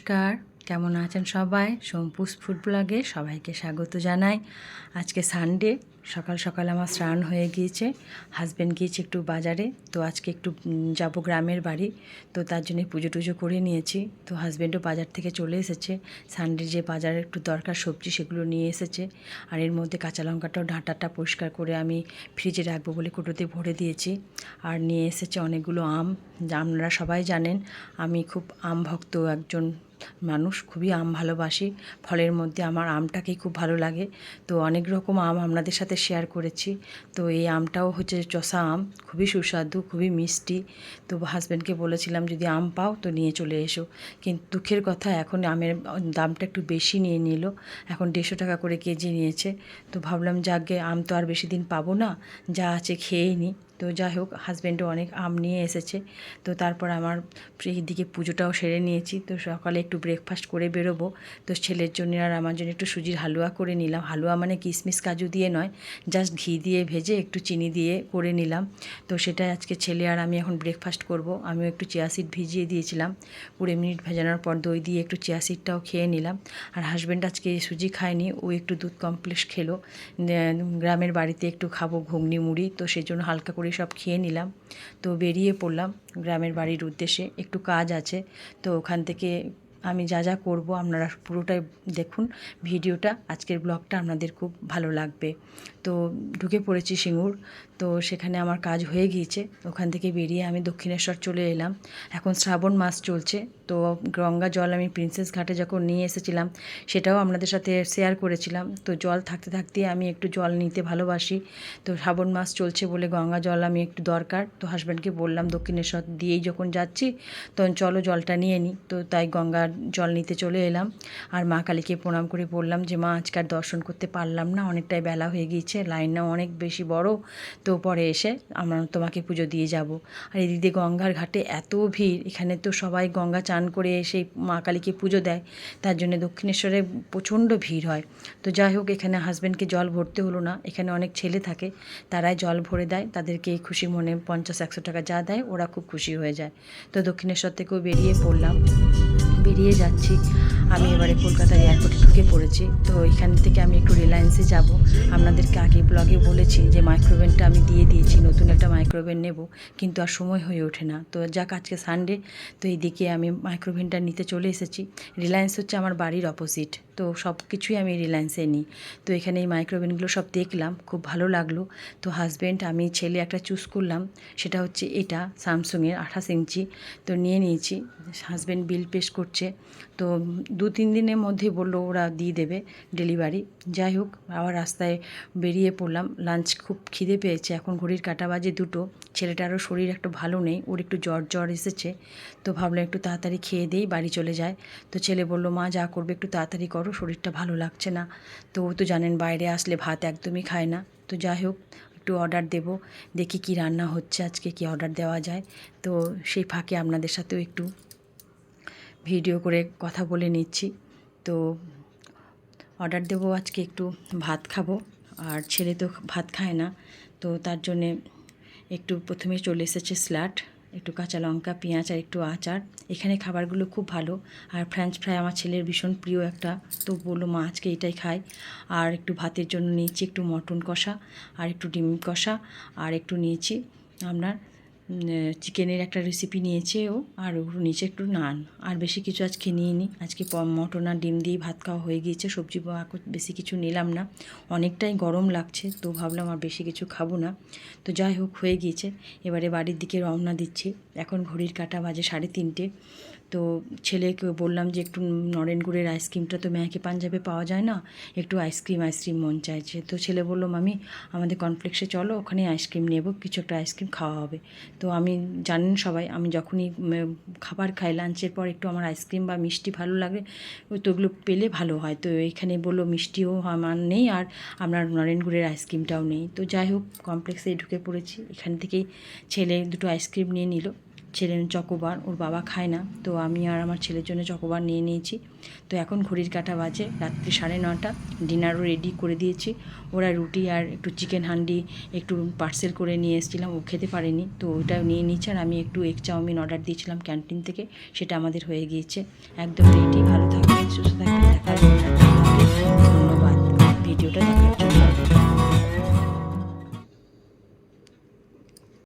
নমস্কার। কেমন আছেন সবাই? সোমপুস ফুড ব্লগে সবাইকে স্বাগত জানাই। আজকে সানডে সকাল সকাল আমার স্নান হয়ে গিয়েছে। হাজব্যান্ড গিয়েছে একটু বাজারে, তো আজকে একটু যাব গ্রামের বাড়ি, তো তার জন্য পুজো টুজো করে নিয়েছি। তো হাজব্যান্ডও বাজার থেকে চলে এসেছে। সানডে যে বাজারে একটু দরকার সবজি সেগুলো নিয়ে এসেছে। আর এর মধ্যে কাঁচা লঙ্কাটাও ডাঁটাটা পরিষ্কার করে আমি ফ্রিজে রাখব বলে কোটোতে ভরে দিয়েছি। আর নিয়ে এসেছে অনেকগুলো আম। আপনারা সবাই জানেন, আমি খুব আম ভক্ত একজন মানুষ খুবই আম ভালোবাসি। ফলের মধ্যে আমার আমটাকেই খুব ভালো লাগে। তো অনেক রকম আম আপনাদের সাথে শেয়ার করেছি। তো এই আমটাও হচ্ছে চষা আম। খুবই সুস্বাদু, খুবই মিষ্টি। তো হাজব্যান্ডকে বলেছিলাম, যদি আম পাও তো নিয়ে চলে এসো। কিন্তু দুঃখের কথা, এখন আমের দামটা একটু বেশি নিয়ে নিল। এখন দেড়শো টাকা করে কেজি নিয়েছে। তো ভাবলাম, যাকে আম তো আর বেশি দিন পাবো না। যা আছে খেয়েই নিই তো যাই হোক হাজব্যান্ডও অনেক আম নিয়ে এসেছে। তো তারপর আমার দিকে পুজোটাও সেরে নিয়েছি। তো সকালে একটু ব্রেকফাস্ট করে বেরোবো। তো ছেলের জন্য আর আমার জন্য একটু সুজির হালুয়া করে নিলাম। হালুয়া মানে কিশমিশ কাজু দিয়ে নয় জাস্ট ঘি দিয়ে ভেজে একটু চিনি দিয়ে করে নিলাম। তো সেটা আজকে ছেলে আর আমি এখন ব্রেকফাস্ট করব। আমিও একটু চিয়া সিড ভিজিয়ে দিয়েছিলাম। কুড়ি মিনিট ভেজানোর পর দই দিয়ে একটু চিয়া সিডটাও খেয়ে নিলাম। আর হাজব্যান্ড আজকে সুজি খায়নি, ও একটু দুধ কমপ্লেক্স খেলো। গ্রামের বাড়িতে একটু খাব ঘুগনি, মুড়ি। তো সেই জন্য হালকা করে সব খেয়ে নিলাম। তো বেরিয়ে পড়লাম গ্রামের বাড়ির উদ্দেশ্যে। একটু কাজ আছে, তো ওখান থেকে আমি যা যা করব আপনারা পুরোটাই দেখুন ভিডিওটা। আজকের ব্লগটা আপনাদের খুব ভালো লাগবে। তো ঢুকে পড়েছি সিঙ্গুর। তো সেখানে আমার কাজ হয়ে গিয়েছে। ওখান থেকে বেরিয়ে আমি দক্ষিণেশ্বর চলে এলাম। এখন শ্রাবণ মাস চলছে। তো গঙ্গা জল আমি প্রিন্সেস ঘাটে যখন নিয়ে এসেছিলাম, সেটাও আপনাদের সাথে শেয়ার করেছিলাম। তো জল থাকতে থাকতে আমি একটু জল নিতে ভালোবাসি। তো শ্রাবণ মাস চলছে বলে গঙ্গা জল আমি একটু দরকার। তো হাজব্যান্ডকে বললাম, দক্ষিণেশ্বর দিয়েই যখন যাচ্ছি, তখন চলো জলটা নিয়ে নিই তো তাই গঙ্গার জল নিতে চলে এলাম। আর মা কালীকে প্রণাম করে বললাম যে, মা আজকার দর্শন করতে পারলাম না, অনেকটাই বেলা হয়ে গিয়েছে লাইনটাও অনেক বেশি বড়, তো পরে এসে আমরা তোমাকে পুজো দিয়ে যাব। আর এদিকে গঙ্গার ঘাটে এত ভিড়, এখানে তো সবাই গঙ্গা চান করে সেই মা কালীকে পুজো দেয়, তার জন্য দক্ষিণেশ্বরে প্রচণ্ড ভিড় হয়। তো যাই হোক, এখানে হাজব্যান্ডকে জল ভরতে হলো না, এখানে অনেক ছেলে থাকে, তারাই জল ভরে দেয়, তাদেরকে খুশি মনে পঞ্চাশ, একশো টাকা যা দেয়, ওরা খুব খুশি হয়ে যায়। তো দক্ষিণেশ্বর থেকেও বেরিয়ে পড়লাম। বেরিয়ে যাচ্ছি। আমি এবারে কলকাতার এয়ারপোর্টে ঢুকে পড়েছি। তো এখান থেকে আমি একটু রিলায়েন্সে যাব। আপনাদেরকে আগে ব্লগে বলেছি যে মাইক্রোওভেনটা আমি দিয়ে দিয়েছি, নতুন একটা মাইক্রোওভেন নেব। কিন্তু আর সময় হয়ে ওঠে না। তো যাক, আজকে সানডে তো এইদিকে আমি মাইক্রোওভেনটা নিতে চলে এসেছি। রিলায়েন্স হচ্ছে আমার বাড়ির অপোজিট তো সব কিছুই আমি রিলায়েন্সে নিই। তো এখানে এই মাইক্রোওভেনগুলো সব দেখলাম, খুব ভালো লাগল। তো হাজব্যান্ড আমি, ছেলে একটা চুজ করলাম, সেটা হচ্ছে এটা, স্যামসুংয়ের আঠাশ ইঞ্চি। তো নিয়ে নিয়েছি হাজব্যান্ড বিল পেশ করছে। তো দু, তিন দিনের মধ্যে বলল ওরা দিয়ে দেবে ডেলিভারি। যাই হোক, আবার রাস্তায় বেরিয়ে পড়লাম, লাঞ্চ খুব খিদে পেয়েছে, এখন ঘড়ির কাটা বাজে দুটো। ছেলেটারও শরীর একটু ভালো নেই, ওর একটু জ্বর জ্বর এসেছে। তো ভাবলাম একটু তাড়াতাড়ি খেয়ে দিই, বাড়ি চলে যায়। তো ছেলে বলল, মা, যা করবে একটু তাড়াতাড়ি করো, শরীরটা ভালো লাগছে না। তো ও তো জানেন বাইরে আসলে ভাত একদমই খায় না। তো যাই হোক, একটু অর্ডার দেব, দেখি কি রান্না হচ্ছে আজকে, কি অর্ডার দেওয়া যায়। তো সেই ফাঁকে আপনাদের সাথেও একটু ভিডিও করে কথা বলে নিচ্ছি। তো অর্ডার দেবো আজকে একটু ভাত খাব, আর ছেলে তো ভাত খায় না। তো তার জন্যে একটু প্রথমে চলে এসেছে স্ল্যাট একটু কাঁচা লঙ্কা, পেঁয়াজ আর একটু আচার। এখানে খাবারগুলো খুব ভালো। আর ফ্রেঞ্চ ফ্রাই আমার ছেলের ভীষণ প্রিয় একটা। তো বলল, মা, আজকে এটাই খাই। আর একটু ভাতের জন্য নিয়েছি একটু মটন কষা, আর একটু ডিম কষা, আর একটু নিয়েছি আপনার চিকেনের একটা রেসিপি নিয়েছে ও, আর ওর নিচে একটু নান। আর বেশি কিছু আজকে নিই আজকে মটন আর ডিম দিয়ে ভাত খাওয়া হয়ে গিয়েছে। সবজি বেশি কিছু নিলাম না। অনেকটাই গরম লাগছে, তো ভাবলাম আর বেশি কিছু খাব না। তো যাই হোক, হয়ে গিয়েছে। এবারে বাড়ির দিকে রওনা দিচ্ছি। এখন ঘড়ির কাটা বাজে সাড়ে তিনটে। তো ছেলেকে বললাম যে একটু নরেন গুড়ের আইসক্রিমটা তো ম্যাকে পাঞ্জাবে পাওয়া যায় না, একটু আইসক্রিম আইসক্রিম মন চাইছে। তো ছেলে বলল, মামি, আমাদের কনফ্লেক্সে চলো, ওখানে আইসক্রিম নেব, কিছু একটা আইসক্রিম খাওয়া হবে। তো আমি জানেন সবাই, আমি যখনই খাবার খাই, লাঞ্চের পর একটু আমার আইসক্রিম বা মিষ্টি ভালো লাগে তো ওগুলো পেলে ভালো হয়। তো এইখানে বলল, মিষ্টিও আমার নেই আর আপনার নরেন গুড়ের আইসক্রিমটাও নেই। তো যাই হোক, কমপ্লেক্সে ঢুকে পড়েছি। এখান থেকেই ছেলে দুটো আইসক্রিম নিয়ে নিল। ছেলে চকোবার ওর বাবা খায় না, তো আমি আর আমার ছেলের জন্য চকোবার নিয়ে নিয়েছি। তো এখন ঘড়ির কাটা বাজে রাত্রি সাড়ে নটা, ডিনারও রেডি করে দিয়েছি। ওরা রুটি আর একটু চিকেন হান্ডি, একটু পার্সেল করে নিয়ে এসেছিলাম, ও খেতে পারেনি, তো ওইটাও নিয়ে নিচ্ছে আর আমি একটু এগ চাউমিন অর্ডার দিয়েছিলাম ক্যান্টিন থেকে, সেটা আমাদের হয়ে গিয়েছে। একদম রেডি